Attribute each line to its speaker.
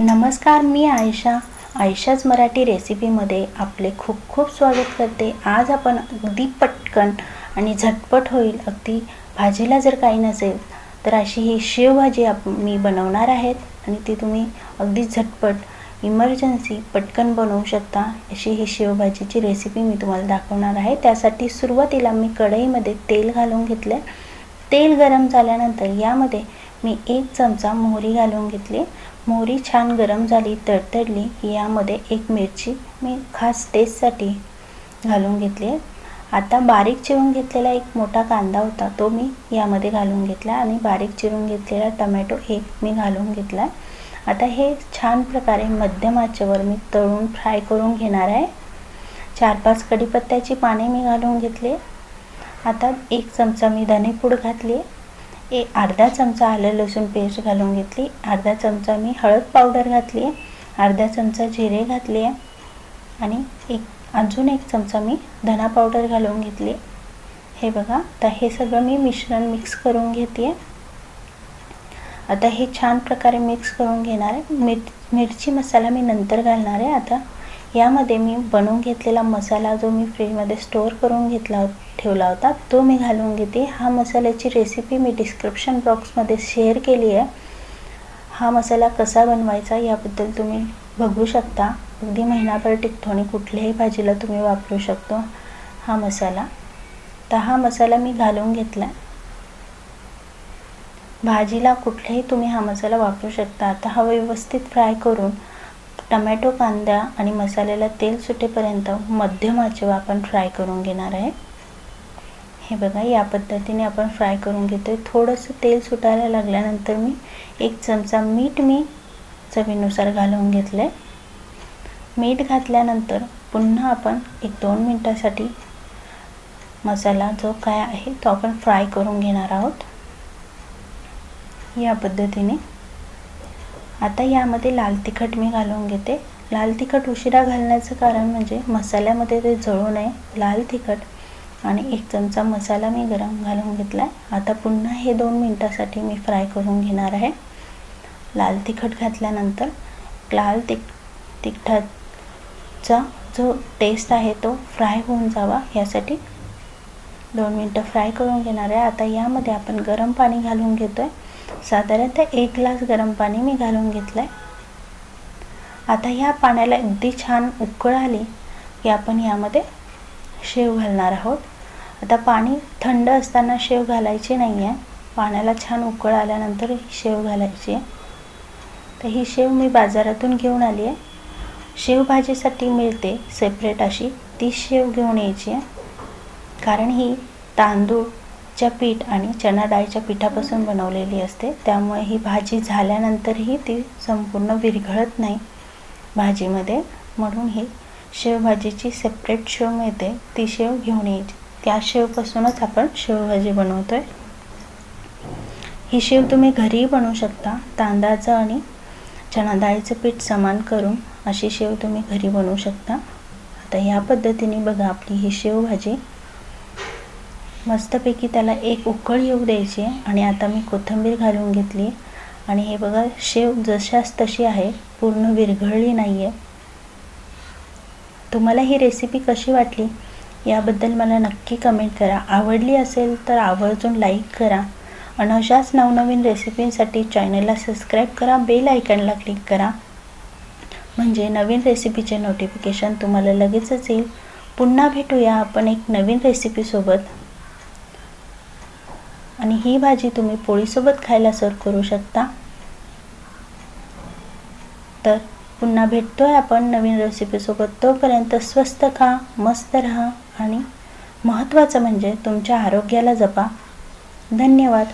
Speaker 1: नमस्कार मी आयशा. आयशाच मराठी रेसिपीमध्ये आपले खूप खूप स्वागत करते. आज आपण अगदी पटकन आणि झटपट होईल अगदी भाजीला जर काही नसेल तर अशी ही शेवभाजी आप मी बनवणार आहेत आणि ती तुम्ही अगदी झटपट इमर्जन्सी पटकन बनवू शकता. अशी ही शेवभाजीची रेसिपी मी तुम्हाला दाखवणार आहे. त्यासाठी सुरुवातीला मी कढईमध्ये तेल घालून घेतलं तेल गरम झाल्यानंतर यामध्ये मी एक चमचा मोहरी घालून घेतली. मोहरी छान गरम झाली तडतडली की यामध्ये एक मिरची मी खास टेस्टसाठी घालून घेतली. आता बारीक चिरून घेतलेला एक मोठा कांदा होता तो मी यामध्ये घालून घेतला आणि बारीक चिरून घेतलेला टमॅटो एक मी घालून घेतला. आता हे छान प्रकारे मध्यम आचेवर मी तळून फ्राय करून घेणार आहे. चार पाच कढीपत्त्याची पाने मी घालून घेतले. आता एक चमचा मी धनेपूड घातली. ए अर्धा चमचा आलं लसूण पेस्ट घालून घेतली. अर्धा चमचा मी हळद पावडर घातली आहे. अर्धा चमचा जिरे घातले आहे. आणि एक अजून एक चमचा मी धना पावडर घालून घेतली हे बघा आता हे सगळं मी मिश्रण मिक्स करून घेते आता हे छान प्रकारे मिक्स करून घेणार आहे. मिर मिरची मसाला मी नंतर घालणार आहे. आता यामध्ये मी बनवून घेतलेला मसाला जो मी फ्रीजमध्ये स्टोअर करून घेतला हो- ठेवला होता तो मी घालून घेते. हा मसाल्याची रेसिपी मी डिस्क्रिप्शन बॉक्समध्ये शेअर केली आहे. हा मसाला कसा बनवायचा याबद्दल तुम्ही बघू शकता. अगदी महिनाभर टिकतो आणि कुठल्याही भाजीला तुम्ही वापरू शकतो हा मसाला. तर हा मसाला मी घालून घेतला. भाजीला कुठल्याही तुम्ही हा मसाला वापरू शकता. आता हा व्यवस्थित फ्राय करून टमॅटो कांदा आणि मसाल्याला तेल सुटेपर्यंत मध्यम आचेवर आपण फ्राय करून घेणार आहे. हे बघा या पद्धतीने आपण फ्राय करून घेतो आहे थोडंसं तेल सुटायला लागल्यानंतर मी एक चमचा मीठ मी चवीनुसार घालून घेतलं आहे मीठ घातल्यानंतर पुन्हा आपण एक दोन मिनटासाठी मसाला जो काय आहे तो आपण फ्राय करून घेणार आहोत. या पद्धतीने आता यामध्ये लाल तिखट मी घालून घेते. लाल तिखट उशिरा घालण्याचं कारण म्हणजे मसाल्यामध्ये ते जळू नये लाल तिखट आणि एक चमचा मसाला मी गरम घालून घेतला आहे आता पुन्हा हे दोन मिनटासाठी मी फ्राय करून घेणार आहे. लाल तिखट घातल्यानंतर लाल तिख तिखटाचा जो टेस्ट आहे तो फ्राय होऊन जावा. यासाठी दोन मिनटं फ्राय करून घेणार आहे. आता यामध्ये आपण गरम पाणी घालून घेतो आहे साधारणतः एक ग्लास गरम पाणी मी घालून घेतलं आहे आता ह्या पाण्याला अगदी छान उकळ आली की आपण यामध्ये शेव घालणार आहोत. आता पाणी थंड असताना शेव घालायची नाही आहे पाण्याला छान उकळ आल्यानंतर ही शेव घालायची. आहे तर ही शेव मी बाजारातून घेऊन आली आहे शेवभाजीसाठी मिळते सेपरेट अशी. ती शेव घेऊन यायची. आहे कारण ही तांदूळ तांदूळच्या पीठ आणि चणा डाळीच्या पिठापासून बनवलेली असते. त्यामुळे ही भाजी झाल्यानंतरही ती संपूर्ण विरघळत नाही भाजीमध्ये. म्हणून ही शेवभाजीची सेपरेट शेव मिळते. ती शेव घेऊन यायची. त्या शेवपासूनच आपण शेवभाजी बनवतो आहे ही शेव तुम्ही घरीही बनवू शकता. तांदळाचं आणि चणा डाळीचं पीठ समान करून अशी शेव तुम्ही घरी बनवू शकता. आता या पद्धतीने बघा आपली ही शेवभाजी मस्तपैकी त्याला एक उकळ येऊ द्यायची आणि आता मी कोथिंबीर घालून घेतली. आणि हे बघा शेव जशाच तशी आहे पूर्ण विरघळली नाही आहे तुम्हाला ही रेसिपी कशी वाटली? याबद्दल मला नक्की कमेंट करा. आवडली असेल तर आवर्जून लाईक करा. आणि अशाच नवनवीन रेसिपींसाठी चॅनलला सबस्क्राईब करा. बेल आयकनला क्लिक करा. म्हणजे नवीन रेसिपीचे नोटिफिकेशन तुम्हाला लगेचच येईल. पुन्हा भेटूया आपण एक नवीन रेसिपीसोबत आणि ही भाजी तुम्ही पोळीसोबत खायला सर्व करू शकता. तर पुन्हा भेटतोय आपण नवीन रेसिपीसोबत तोपर्यंत स्वस्त खा मस्त राहा आणि महत्त्वाचं म्हणजे तुमच्या आरोग्याला जपा. धन्यवाद.